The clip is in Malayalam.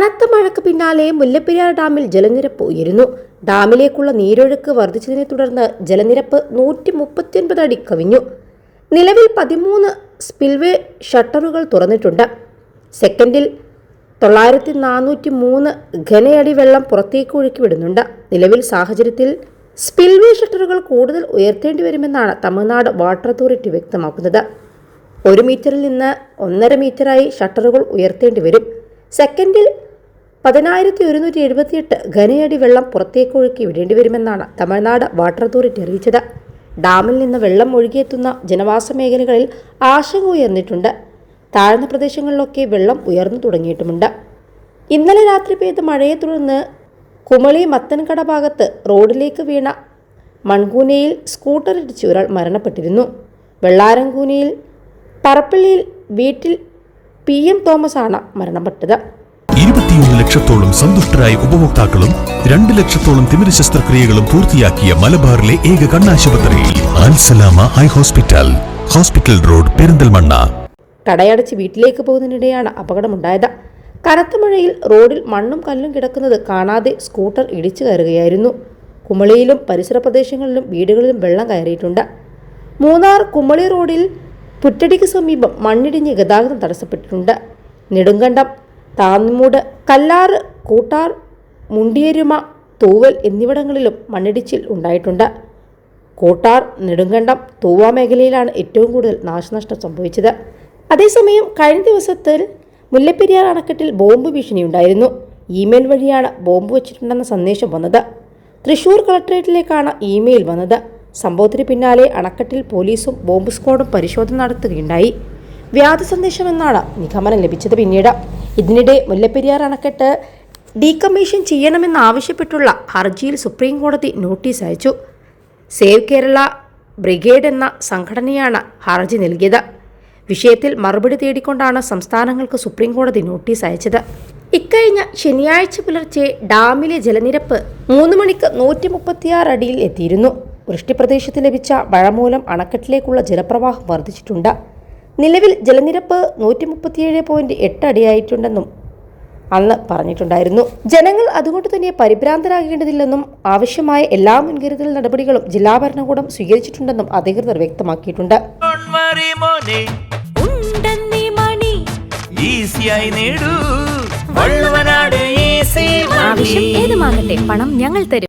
കനത്ത മഴയ്ക്ക് പിന്നാലെ മുല്ലപ്പെരിയാർ ഡാമിൽ ജലനിരപ്പ് ഉയരുന്നു. ഡാമിലേക്കുള്ള നീരൊഴുക്ക് വർദ്ധിച്ചതിനെ തുടർന്ന് ജലനിരപ്പ് നൂറ്റി മുപ്പത്തിയൊൻപത് അടി കവിഞ്ഞു. നിലവിൽ പതിമൂന്ന് സ്പിൽവേ ഷട്ടറുകൾ തുറന്നിട്ടുണ്ട്. സെക്കൻഡിൽ തൊള്ളായിരത്തി നാനൂറ്റി മൂന്ന് ഘനയടി വെള്ളം പുറത്തേക്ക് ഒഴുക്കി വിടുന്നുണ്ട്. നിലവിൽ സാഹചര്യത്തിൽ സ്പിൽവേ ഷട്ടറുകൾ കൂടുതൽ ഉയർത്തേണ്ടി വരുമെന്നാണ് തമിഴ്നാട് വാട്ടർ അതോറിറ്റി വ്യക്തമാക്കുന്നത്. ഒരു മീറ്ററിൽ നിന്ന് ഒന്നര മീറ്ററായി ഷട്ടറുകൾ ഉയർത്തേണ്ടി വരും. സെക്കൻഡിൽ പതിനായിരത്തി ഒരുന്നൂറ്റി എഴുപത്തിയെട്ട് ഘനയടി വെള്ളം പുറത്തേക്ക് ഒഴുക്കി വിടേണ്ടി വരുമെന്നാണ് തമിഴ്നാട് വാട്ടർ അതോറിറ്റി അറിയിച്ചത്. ഡാമിൽ നിന്ന് വെള്ളം ഒഴുകിയെത്തുന്ന ജനവാസ മേഖലകളിൽ ആശങ്ക ഉയർന്നിട്ടുണ്ട്. താഴ്ന്ന പ്രദേശങ്ങളിലൊക്കെ വെള്ളം ഉയർന്നു തുടങ്ങിയിട്ടുമുണ്ട്. ഇന്നലെ രാത്രി പെയ്ത മഴയെ തുടർന്ന് കുമളി മത്തൻകട ഭാഗത്ത് റോഡിലേക്ക് വീണ മൺകൂനയിൽ സ്കൂട്ടർ ഇടിച്ച് ഒരാൾ മരണപ്പെട്ടിരുന്നു. വെള്ളാരംകൂനയിൽ പറപ്പള്ളിയിൽ വീട്ടിൽ പി എം തോമസ് ആണ് മരണപ്പെട്ടത്. ഇരുപത്തിയൊന്ന് ലക്ഷത്തോളം സന്തുഷ്ടരായ ഉപഭോക്താക്കളും രണ്ട് ലക്ഷത്തോളം തിമിര ശസ്ത്രക്രിയകളും പൂർത്തിയാക്കിയ മലബാറിലെ ഏക കണ്ണാശുപത്രി. Al Salama eye hospital. Hospital road Perinthalmanna. കടയടച്ച് വീട്ടിലേക്ക് പോകുന്നതിനിടെയാണ് അപകടമുണ്ടായത്. കനത്ത മഴയിൽ റോഡിൽ മണ്ണും കല്ലും കിടക്കുന്നത് കാണാതെ സ്കൂട്ടർ ഇടിച്ചു കയറുകയായിരുന്നു. കുമളിയിലും പരിസര പ്രദേശങ്ങളിലും വീടുകളിലും വെള്ളം കയറിയിട്ടുണ്ട്. മൂന്നാർ കുമളി റോഡിൽ പുറ്റടിക്ക് സമീപം മണ്ണിടിഞ്ഞ് ഗതാഗതം തടസ്സപ്പെട്ടിട്ടുണ്ട്. നെടുങ്കണ്ടം താന്നിമൂട് കല്ലാറ് കൂട്ടാർ മുണ്ടിയരുമ തൂവൽ എന്നിവിടങ്ങളിലും മണ്ണിടിച്ചിൽ ഉണ്ടായിട്ടുണ്ട്. കൂട്ടാർ നെടുങ്കണ്ടം തൂവ മേഖലയിലാണ് ഏറ്റവും കൂടുതൽ നാശനഷ്ടം സംഭവിച്ചത്. അതേസമയം കഴിഞ്ഞ ദിവസത്തിൽ മുല്ലപ്പെരിയാർ അണക്കെട്ടിൽ ബോംബ് ഭീഷണിയുണ്ടായിരുന്നു. ഇമെയിൽ വഴിയാണ് ബോംബ് വെച്ചിട്ടുണ്ടെന്ന സന്ദേശം വന്നത്. തൃശൂർ കളക്ടറേറ്റിലേക്കാണ് ഇമെയിൽ വന്നത്. സംഭവത്തിന് പിന്നാലെ അണക്കെട്ടിൽ പോലീസും ബോംബ് സ്ക്വാഡും പരിശോധന നടത്തുകയുണ്ടായി. വ്യാജ സന്ദേശമെന്നാണ് നിഗമനം ലഭിച്ചത് പിന്നീട്. ഇതിനിടെ മുല്ലപ്പെരിയാർ അണക്കെട്ട് ഡീകമ്മീഷൻ ചെയ്യണമെന്നാവശ്യപ്പെട്ടുള്ള ഹർജിയിൽ സുപ്രീം കോടതി നോട്ടീസ് അയച്ചു. സേവ് കേരള ബ്രിഗേഡ് എന്ന സംഘടനയാണ് ഹർജി നൽകിയത്. വിഷയത്തിൽ മറുപടി തേടിക്കൊണ്ടാണ് സംസ്ഥാനങ്ങൾക്ക് സുപ്രീം കോടതി നോട്ടീസ് അയച്ചത്. ഇക്കഴിഞ്ഞ ശനിയാഴ്ച പുലർച്ചെ ഡാമിലെ ജലനിരപ്പ് മൂന്ന് മണിക്ക് നൂറ്റി മുപ്പത്തിയാറ് അടിയിൽ എത്തിയിരുന്നു. വൃഷ്ടിപ്രദേശത്ത് ലഭിച്ച മഴ മൂലം അണക്കെട്ടിലേക്കുള്ള ജലപ്രവാഹം വർദ്ധിച്ചിട്ടുണ്ട്. നിലവിൽ ജലനിരപ്പ് നൂറ്റി മുപ്പത്തിയേഴ് പോയിന്റ് എട്ട് അടിയായിട്ടുണ്ടെന്നും അന്ന് പറഞ്ഞിട്ടുണ്ടായിരുന്നു. ജനങ്ങൾ അതുകൊണ്ട് തന്നെ പരിഭ്രാന്തരാകേണ്ടതില്ലെന്നും ആവശ്യമായ എല്ലാ മുൻകരുതൽ നടപടികളും ജില്ലാ ഭരണകൂടം സ്വീകരിച്ചിട്ടുണ്ടെന്നും അധികൃതർ വ്യക്തമാക്കിയിട്ടുണ്ട്. ആവശ്യം ഏതുമാകട്ടെ പണം ഞങ്ങൾ തരും.